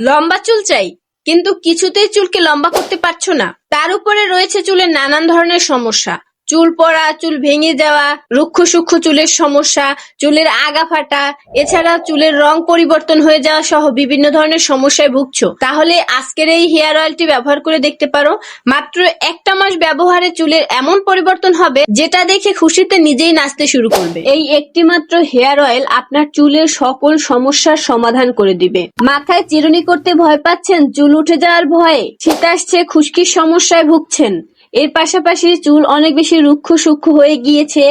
লম্বা চুল চাই, কিন্তু কিছুতেই চুলকে লম্বা করতে পারছ না। তার উপরে রয়েছে চুলের নানান ধরনের সমস্যা। চুল পড়া, চুল ভেঙে যাওয়া, রুক্ষ সূক্ষ্ম চুলের সমস্যা, চুলের আগা ফাটা এছাড়া চুলের রং পরিবর্তন হয়ে যাওয়া সহ বিভিন্ন ধরনের সমস্যায় ভুগছো। তাহলে আজকের এই হেয়ার অয়েলটি ব্যবহার করে দেখতে পারো। মাত্র একটা মাস ব্যবহারে চুলের এমন পরিবর্তন হবে, যেটা দেখে খুশিতে নিজেই নাচতে শুরু করবে। এই একটি মাত্র হেয়ার অয়েল আপনার চুলের সকল সমস্যার সমাধান করে দিবে। মাথায় চিরুনি করতে ভয় পাচ্ছেন, চুল উঠে যাওয়ার ভয়ে। শীত আসছে, খুশকির সমস্যায় ভুগছেন। এর পাশাপাশি চুল অনেক বেশি রুক্ষ সূক্ষ্ম হয়ে গিয়েছে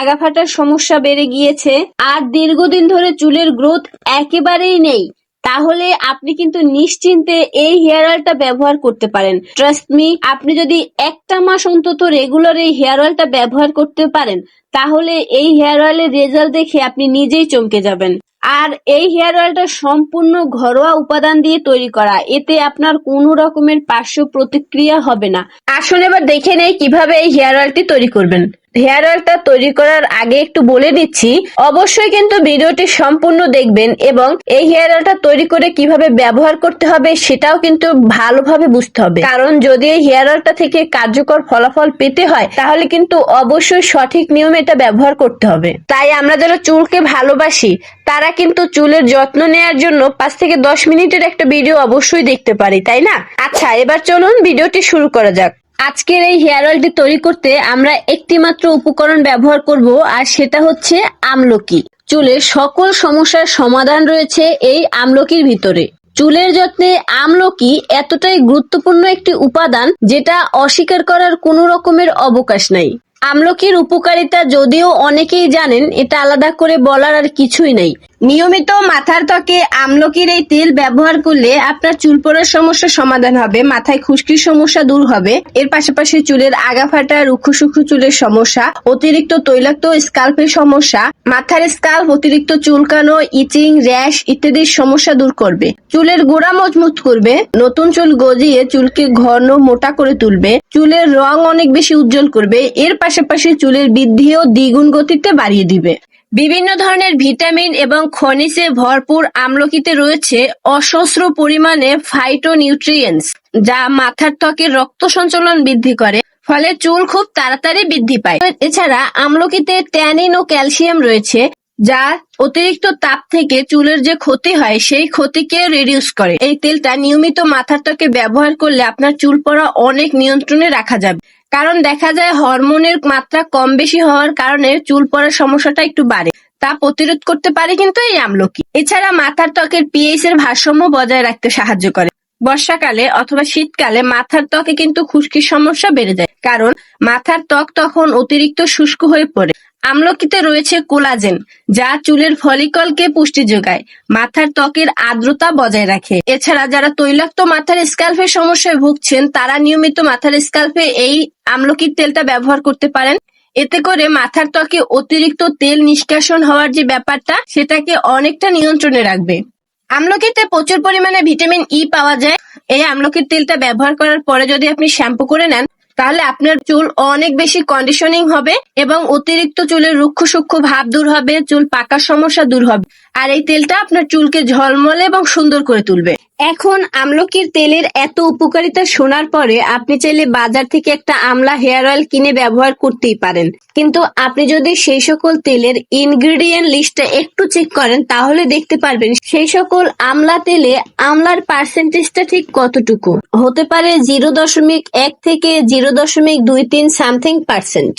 আগা ফাটার সমস্যা বেড়ে গিয়েছে, আর দীর্ঘদিন ধরে চুলের গ্রোথ একেবারেই নেই। তাহলে আপনি কিন্তু নিশ্চিন্তে এই হেয়ার অয়েলটা ব্যবহার করতে পারেন। ট্রাস্ট মি আপনি যদি একটা মাস অন্তত রেগুলার এই হেয়ার অয়েলটা ব্যবহার করতে পারেন, তাহলে এই হেয়ার অয়েলের রেজাল্ট দেখে আপনি নিজেই চমকে যাবেন। আর এই হেয়ার অয়েলটা সম্পূর্ণ ঘরোয়া উপাদান দিয়ে তৈরি করা, এতে আপনার কোনো রকমের পার্শ্ব প্রতিক্রিয়া হবে না। আসলে এবার দেখে নেই কীভাবে এই হেয়ার অয়েলটি তৈরি করবেন। হেয়ার অয়েলটা তৈরি করার আগে একটু বলে দিচ্ছি, অবশ্যই কিন্তু ভিডিওটি সম্পূর্ণ দেখবেন এবং এই হেয়ার অয়েলটা তৈরি করে কীভাবে ব্যবহার করতে হবে সেটাও কিন্তু ভালোভাবে বুঝতে হবে। কারণ যদি এই হেয়ার অয়েলটা থেকে কার্যকর ফলাফল পেতে হয়, তাহলে কিন্তু অবশ্যই সঠিক নিয়মে এটা ব্যবহার করতে হবে। তাই আমরা যারা চুলকে ভালোবাসি, তারা কিন্তু চুলের যত্ন নেয়ার জন্য পাঁচ থেকে দশ মিনিটের একটা ভিডিও অবশ্যই দেখতে পারি, তাই না? আচ্ছা এবার চলুন ভিডিওটি শুরু করা যাক। আজকের এই হেয়ার অয়েলটি তৈরি করতে আমরা একটি মাত্র উপকরণ ব্যবহার করব, আর সেটা হচ্ছে আমলকি। চুলের সকল সমস্যার সমাধান রয়েছে এই আমলকির ভিতরে। চুলের যত্নে আমলকি এতটাই গুরুত্বপূর্ণ একটি উপাদান যেটা অস্বীকার করার কোনো রকমের অবকাশ নাই। আমলকির উপকারিতা যদিও অনেকেই জানেন, এটা আলাদা করে বলার আর কিছুই নেই। নিয়মিত মাথার ত্বকে আমলকির এই তেল ব্যবহার করলে আপনার চুল পড়ার সমস্যার সমাধান হবে, মাথায় খুশকির সমস্যা দূর হবে। এর পাশাপাশি চুলের আগা ফাটা, রুক্ষ চুলের সমস্যা, অতিরিক্ত তৈলাক্ত স্কাল্পের সমস্যা, মাথার স্কাল্প, অতিরিক্ত চুলকানো, ইচিং, র্যাশ ইত্যাদির সমস্যা দূর করবে। চুলের গোড়া মজবুত করবে, নতুন চুল গজিয়ে চুলকে ঘন মোটা করে তুলবে, চুলের রং অনেক বেশি উজ্জ্বল করবে, এর পাশাপাশি চুলের বৃদ্ধিও দ্বিগুণ গতিতে বাড়িয়ে দিবে। বিভিন্ন ধরনের ভিটামিন এবং খনিজে ভরপুর আমলকিতে রয়েছে অসস্র পরিমাণে ফাইটোনিউট্রিয়েন্টস যা মাথার ত্বকের রক্ত সঞ্চালন বৃদ্ধি করে, ফলে চুল খুব তাড়াতাড়ি বৃদ্ধি পায়। এছাড়া আমলকিতে ট্যানিন ও ক্যালসিয়াম রয়েছে যা অতিরিক্ত তাপ থেকে চুলের যে ক্ষতি হয়, সেই ক্ষতিকে রিডিউস করে। এই তেলটা নিয়মিত মাথার ত্বকে ব্যবহার করলে আপনার চুল পড়া অনেক নিয়ন্ত্রণে রাখা যাবে। কারণ দেখা যায় হরমোনের মাত্রা কম বেশি হওয়ার কারণে চুল পড়ার সমস্যাটা একটু বাড়ে। তা প্রতিরোধ করতে পারে কিন্তু এই আমলকি। এছাড়া মাথার ত্বকের পিএইচ এর ভারসাম্য বজায় রাখতে সাহায্য করে। বর্ষাকালে অথবা শীতকালে মাথার ত্বকে কিন্তু খুশকির সমস্যা বেড়ে যায়। কারণ মাথার ত্বক তখন অতিরিক্ত শুষ্ক হয়ে পড়ে। আমলকিতে রয়েছে কোলাজেন, যা চুলের ফলিকলকে পুষ্টি যোগায়, মাথার ত্বকের আর্দ্রতা বজায় রাখে। এছাড়া যারা তৈলাক্ত মাথার স্ক্যাল্পের সমস্যায় ভুগছেন, তারা নিয়মিত মাথার স্ক্যাল্পে এই আমলকির তেলটা ব্যবহার করতে পারেন। এতে করে মাথার ত্বকে অতিরিক্ত তেল নিষ্কাশন হওয়ার যে ব্যাপারটা, সেটাকে অনেকটা নিয়ন্ত্রণে রাখবে। আমলকিতে প্রচুর পরিমাণে ভিটামিন ই পাওয়া যায়। এই আমলকির তেলটা ব্যবহার করার পরে যদি আপনি শ্যাম্পু করে নেন তাহলে আপনার চুল অনেক বেশি কন্ডিশনিং হবে এবং অতিরিক্ত চুলের রুক্ষ সূক্ষ্ম ভাব দূর হবে, চুল পাকার সমস্যা দূর হবে। আর এই তেলটা আপনার চুলকে ঝলমলে এবং সুন্দর করে তুলবে। এখন আমলকির তেলের এত উপকারিতা শোনার পরে আপনি চাইলে বাজার থেকে একটা আমলা হেয়ার অয়েল কিনে ব্যবহার করতেই পারেন। কিন্তু আপনি যদি সেই সকল তেলের ইনগ্রেডিয়েন্ট লিস্টটা একটু চেক করেন, তাহলে দেখতে পারবেন সেই সকল আমলা তেলে আমলার পার্সেন্টেজটা ঠিক কতটুকু? হতে পারে জিরো দশমিক এক থেকে জিরো দশমিক দুই তিন সামথিং পার্সেন্ট।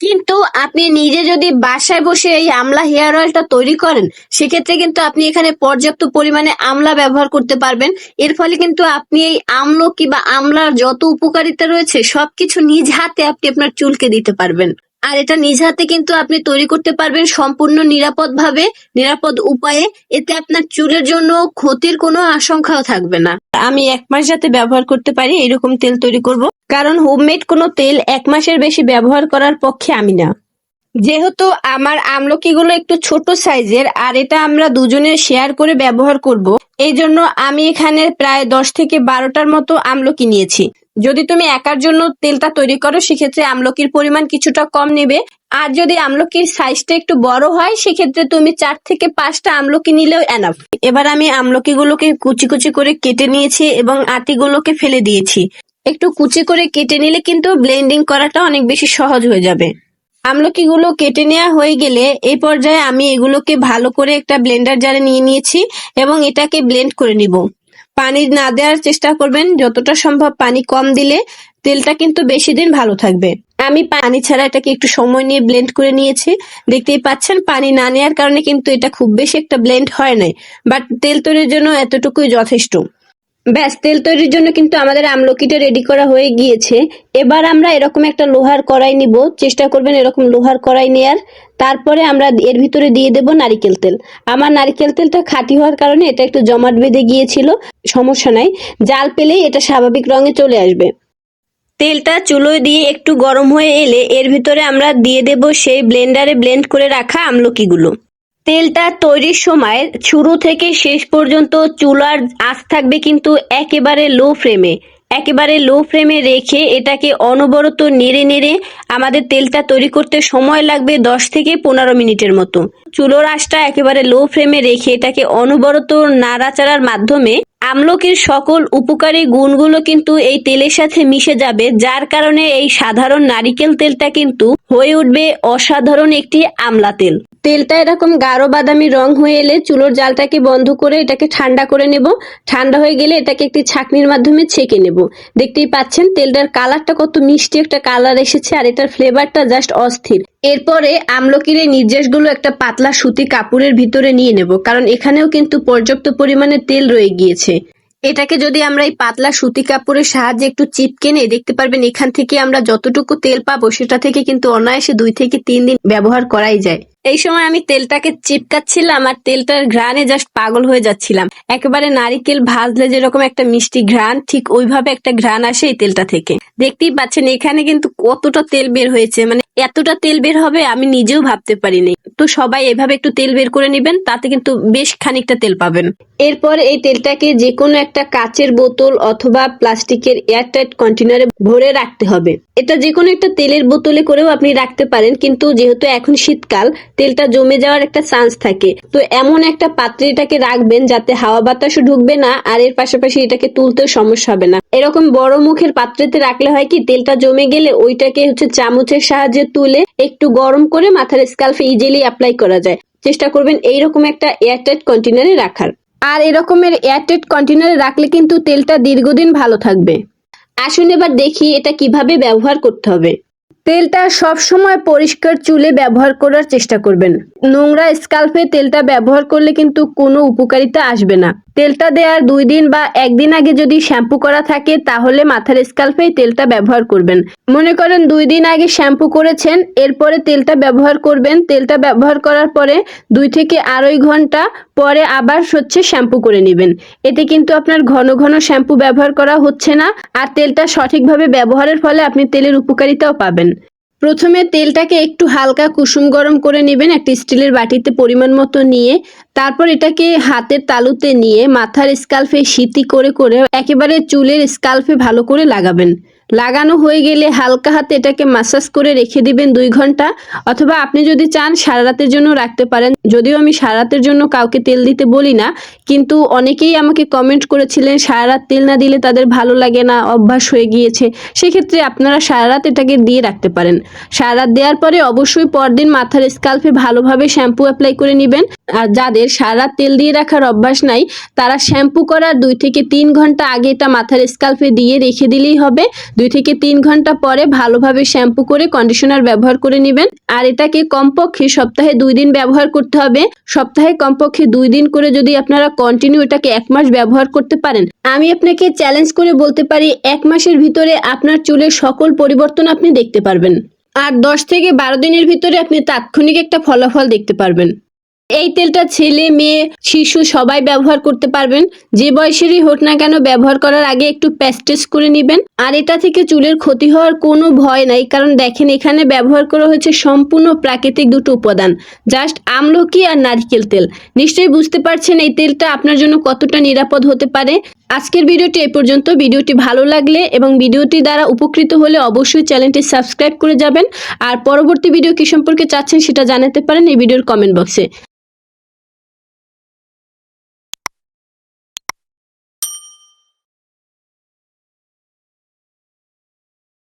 কিন্তু আপনি নিজে যদি বাসায় বসে এই আমলা হেয়ার অয়েলটা তৈরি করেন, সেক্ষেত্রে কিন্তু আপনি এখানে পর্যাপ্ত পরিমাণে আমলা ব্যবহার করতে পারবেন। এর ফলে কিন্তু আপনি এই আমল বা আমলার যত উপকারিতা রয়েছে, সবকিছু নিজ হাতে আপনি আপনার চুলকে দিতে পারবেন। আর এটা নিজ হাতে কিন্তু আপনি তৈরি করতে পারবেন সম্পূর্ণ নিরাপদ ভাবে, নিরাপদ উপায়ে। এতে আপনার চুলের জন্য ক্ষতির কোনো আশঙ্কাও থাকবে না। আমি এক মাস যাতে ব্যবহার করতে পারি, এরকম তেল তৈরি করব। কারণ হোমমেড কোনো তেল এক মাসের বেশি ব্যবহার করার পক্ষে আমি না। যেহেতু আমার আমলকিগুলো একটু ছোট সাইজের, আর এটা আমরা দুজনে শেয়ার করে ব্যবহার করব, এই জন্য আমি এখানে প্রায় দশ থেকে বারোটার মতো আমলকি নিয়েছি। যদি তুমি একার জন্য তেলটা তৈরি করো, সেক্ষেত্রে আমলকির পরিমাণ কিছুটা কম নেবে। আর যদি আমলকির সাইজটা একটু বড় হয়, সেক্ষেত্রে তুমি চার থেকে পাঁচটা আমলকি নিলেও এনাফ এবার আমি আমলকিগুলোকে কুচি কুচি করে কেটে নিয়েছি এবং আটিগুলোকে ফেলে দিয়েছি। একটু কুচি করে কেটে নিলে কিন্তু ব্লেন্ডিং করাটা অনেক বেশি সহজ হয়ে যাবে। আমলকিগুলো কেটে নেওয়া হয়ে গেলে এই পর্যায়ে আমি এগুলোকে ভালো করে একটা ব্লেন্ডার জারে নিয়ে নিয়েছি এবং এটাকে ব্লেন্ড করে নিব। পানি না দেওয়ার চেষ্টা করবেন। যতটা সম্ভব পানি কম দিলে তেলটা কিন্তু বেশি দিন ভালো থাকবে। আমি পানি ছাড়া এটাকে একটু সময় নিয়ে ব্লেন্ড করে নিয়েছি। দেখতেই পাচ্ছেন, পানি না নেওয়ার কারণে কিন্তু এটা খুব বেশি একটা ব্লেন্ড হয় নাই। বাট তেল তৈরির জন্য এতটুকুই যথেষ্ট। ব্যাস, তেল তৈরির জন্য কিন্তু আমাদের আমলকিটা রেডি করা হয়ে গিয়েছে। এবার আমরা এরকম একটা লোহার কড়াই নিব। চেষ্টা করবেন এরকম লোহার কড়াই নেয়ার। তারপরে আমরা এর ভিতরে দিয়ে দেব নারিকেল তেল। আমার নারিকেল তেলটা খাঁটি হওয়ার কারণে এটা একটু জমাট বেঁধে গিয়েছিল, সমস্যা নাই। জাল পেলেই এটা স্বাভাবিক রঙে চলে আসবে। তেলটা চুলোয় দিয়ে একটু গরম হয়ে এলে এর ভিতরে আমরা দিয়ে দেব সেই ব্লেন্ডারে ব্লেন্ড করে রাখা আমলকিগুলো। তেলটা তৈরির সময় শুরু থেকে শেষ পর্যন্ত চুলার আঁচ থাকবে কিন্তু একেবারে লো ফ্লেমে একেবারে লো ফ্লেমে রেখে এটাকে অনবরত নেড়ে নেড়ে আমাদের তেলটা তৈরি করতে সময় লাগবে দশ থেকে পনেরো মিনিটের মতো। চুলোর আঁচটা একেবারে লো ফ্লেমে রেখে এটাকে অনবরত নাড়াচাড়ার মাধ্যমে আমলকির সকল উপকারী গুণগুলো কিন্তু এই তেলের সাথে মিশে যাবে, যার কারণে এই সাধারণ নারিকেল তেলটা কিন্তু হয়ে উঠবে অসাধারণ একটি আমলা তেল। তেলটা এরকম গাঢ় বাদামি রং হয়ে এলে চুলোর জালটাকে বন্ধ করে এটাকে ঠান্ডা করে নেব। ঠান্ডা হয়ে গেলে এটাকে একটি ছাঁকনির মাধ্যমে ছেঁকে নেব। দেখতেই পাচ্ছেন, তেলটার কালারটা কত মিষ্টি একটা কালার এসেছে আর এটার ফ্লেভারটা জাস্ট অস্থির। এরপরে আমলকির এই নির্যাসগুলো একটা পাতলা সুতি কাপড়ের ভিতরে নিয়ে নেব, কারণ এখানেও কিন্তু পর্যাপ্ত পরিমাণে তেল রয়ে গিয়েছে। এটাকে যদি আমরা এই পাতলা সুতি কাপড়ের সাহায্যে একটু চিপকে নিয়ে দেখতে পারবেন এখান থেকে আমরা যতটুকু তেল পাবো সেটা থেকে কিন্তু অনায়াসে দুই থেকে তিন দিন ব্যবহার করাই যায়। এই সময় আমি তেলটাকে চিপকাচ্ছিলাম আর তেলটার ঘ্রাণে জাস্ট পাগল হয়ে যাচ্ছিলাম। একেবারে নারিকেল ভাজলে যেরকম একটা মিষ্টি ঘ্রাণ, ঠিক ওইভাবে একটা ঘ্রাণ আসে এই তেলটা থেকে। দেখতেই পাচ্ছেন, এখানে কিন্তু কতটা তেল বের হয়েছে মানে এতটা তেল বের হবে আমি নিজেও ভাবতে পারিনি। তো সবাই এভাবে একটু তেল বের করে নেবেন, তাতে কিন্তু বেশ খানিকটা তেল পাবেন। এরপর এই তেলটাকে যে কোনো একটা কাচের বোতল অথবা প্লাস্টিকের এয়ারটাইট কন্টেনারে ভরে রাখতে হবে। এটা যে কোনো একটা তেলের বোতলে করেও আপনি রাখতে পারেন, কিন্তু যেহেতু এখন শীতকাল, তেলটা জমে যাওয়ার একটা চান্স থাকে। তো এমন একটা পাত্রে এটাকে রাখবেন যাতে হাওয়া বাতাসও ঢুকবে না, আর এর পাশাপাশি এটাকে তুলতেও সমস্যা হবে না। এরকম বড় মুখের পাত্রেতে রাখলে হয় কি, তেলটা জমে গেলে ওইটাকে হচ্ছে চামচের সাহায্যে তুলে একটু গরম করে মাথার স্কাল্ফে ইজিলি অ্যাপ্লাই করা যায়। চেষ্টা করবেন এইরকম একটা এয়ারটাইট কন্টেনারে রাখার। আর এরকমের এয়ারটাইট কন্টেনারে রাখলে কিন্তু তেলটা দীর্ঘদিন ভালো থাকবে। আসুন এবার দেখি এটা কীভাবে ব্যবহার করতে হবে। তেলটা সব সময় পরিষ্কার চুলে ব্যবহার করার চেষ্টা করবেন। নোংরা স্কাল্পে তেলটা ব্যবহার করলে কিন্তু কোনো উপকারিতা আসবে না। তেলটা দেওয়ার দুই দিন বা একদিন আগে যদি শ্যাম্পু করা থাকে, তাহলে মাথার স্কাল্পে তেলটা ব্যবহার করবেন। মনে করেন দুই দিন আগে শ্যাম্পু করেছেন, এরপরে তেলটা ব্যবহার করবেন। তেলটা ব্যবহার করার পরে দুই থেকে আড়াই ঘণ্টা পরে আবার হচ্ছে শ্যাম্পু করে নেবেন। এতে কিন্তু আপনার ঘন ঘন শ্যাম্পু ব্যবহার করা হচ্ছে না, আর তেলটা সঠিকভাবে ব্যবহারের ফলে আপনি তেলের উপকারিতাও পাবেন। প্রথমে তেলটাকে একটু হালকা কুসুম গরম করে নেবেন একটা স্টিলের বাটিতে পরিমাণ মতো নিয়ে, তারপর এটাকে হাতের তালুতে নিয়ে মাথার স্কাল্ফে সিতি করে করে একেবারে চুলের স্কাল্ফে ভালো করে লাগাবেন। লাগানো হয়ে গেলে হালকা হাতে এটাকে মাসাজ করে রেখে দিবেন দুই ঘণ্টা। অথবা আপনি যদি চান সারা রাতের জন্য রাখতে পারেন। যদিও আমি সারা রাতের জন্য কাউকে তেল দিতে বলি না, কিন্তু অনেকেই আমাকে কমেন্ট করেছিলেন, সারা রাত তেল না দিলে তাদের ভালো লাগে না, অভ্যাস হয়ে গিয়েছে। সেক্ষেত্রে আপনারা সারা রাত এটাকে দিয়ে রাখতে পারেন। সারা রাত দেওয়ার পরে অবশ্যই পরদিন মাথার স্কাল্পে ভালোভাবে শ্যাম্পু অ্যাপ্লাই করে নেবেন। আর যাদের সারা তেল দিয়ে রাখার অভ্যাস নাই, তারা শ্যাম্পু করার দুই থেকে তিন ঘণ্টা আগে এটা মাথার স্কাল্পে দিয়ে রেখে দিলেই হবে। দুই থেকে তিন ঘণ্টা পরে ভালোভাবে শ্যাম্পু করে কন্ডিশনার ব্যবহার করে নেবেন। আর এটাকে কমপক্ষে সপ্তাহে দুই দিন ব্যবহার করতে হবে। সপ্তাহে কমপক্ষে দুই দিন করে যদি আপনারা কন্টিনিউ এটাকে এক মাস ব্যবহার করতে পারেন। আমি আপনাকে চ্যালেঞ্জ করে বলতে পারি, এক মাসের ভিতরে আপনার চুলের সকল পরিবর্তন আপনি দেখতে পারবেন। আর দশ থেকে বারো দিনের ভিতরে আপনি তাৎক্ষণিক একটা ফলাফল দেখতে পারবেন। এই তেলটা ছেলে, মেয়ে, শিশু সবাই ব্যবহার করতে পারবেন। যে বয়সেরই হোক না কেন ব্যবহার করার আগে একটু প্যাস্টেস করে নেবেন। আর এটা থেকে চুলের ক্ষতি হওয়ার কোনো ভয় নাই, কারণ দেখেন এখানে ব্যবহার করা হয়েছে সম্পূর্ণ প্রাকৃতিক দুটো উপাদান, জাস্ট আমলকি আর নারকেল তেল। নিশ্চয়ই বুঝতে পারছেন এই তেলটা আপনার জন্য কতটা নিরাপদ হতে পারে। আজকের ভিডিওটি এই পর্যন্ত। ভিডিওটি ভালো লাগলে এবং ভিডিওটি দ্বারা উপকৃত হলে অবশ্যই চ্যানেলটি সাবস্ক্রাইব করে যাবেন। আর পরবর্তী ভিডিও কি সম্পর্কে চাচ্ছেন সেটা জানাতে পারেন এই ভিডিওর কমেন্ট বক্সে।